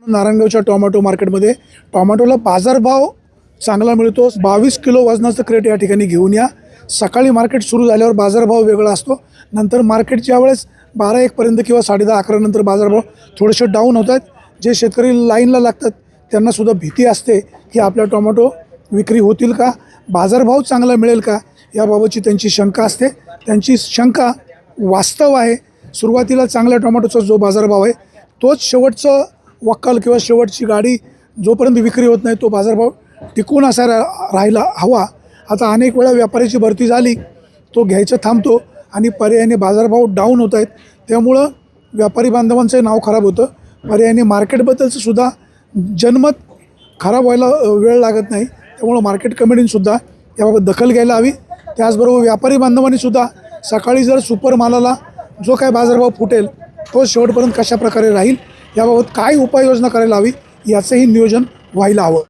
नारायणगावच्या tomato मार्केटमध्ये टोमॅटोला बाजारभाव चांगला मिळतो. बावीस किलो वजनाचं क्रेट या ठिकाणी घेऊन या. सकाळी मार्केट सुरू झाल्यावर बाजारभाव वेगळा असतो. नंतर मार्केटच्या वेळेस बारा एकपर्यंत किंवा साडेदहा अकरानंतर बाजारभाव थोडेसे डाऊन होत आहेत. जे शेतकरी लाईनला लागतात त्यांनासुद्धा भीती असते की आपल्या टोमॅटो विक्री होतील का? बाजारभाव चांगला मिळेल का? याबाबतची त्यांची शंका असते. त्यांची शंका वास्तव आहे. सुरुवातीला चांगल्या टोमॅटोचा जो बाजारभाव आहे तोच शेवटचं वक्काल किंवा शेवटची गाडी जोपर्यंत विक्री होत नाही तो बाजारभाव टिकून असा रा राहायला हवा. आता अनेक वेळा व्यापाऱ्याची भरती झाली तो घ्यायचं थांबतो आणि पर्यायाने बाजारभाव डाऊन होत आहेत. त्यामुळं व्यापारी बांधवांचं नाव खराब होतं. पर्यायाने मार्केटबद्दलचं सुद्धा जनमत खराब व्हायला वेळ लागत नाही. त्यामुळं मार्केट कमिटीनसुद्धा याबाबत दखल घ्यायला हवी. त्याचबरोबर व्यापारी बांधवांनीसुद्धा सकाळी जर सुपर मालाला जो काय बाजारभाव फुटेल तो शेवटपर्यंत कशा प्रकारे राहील याबाबत काय उपाययोजना करायला हवी याचंही नियोजन व्हायला हवं.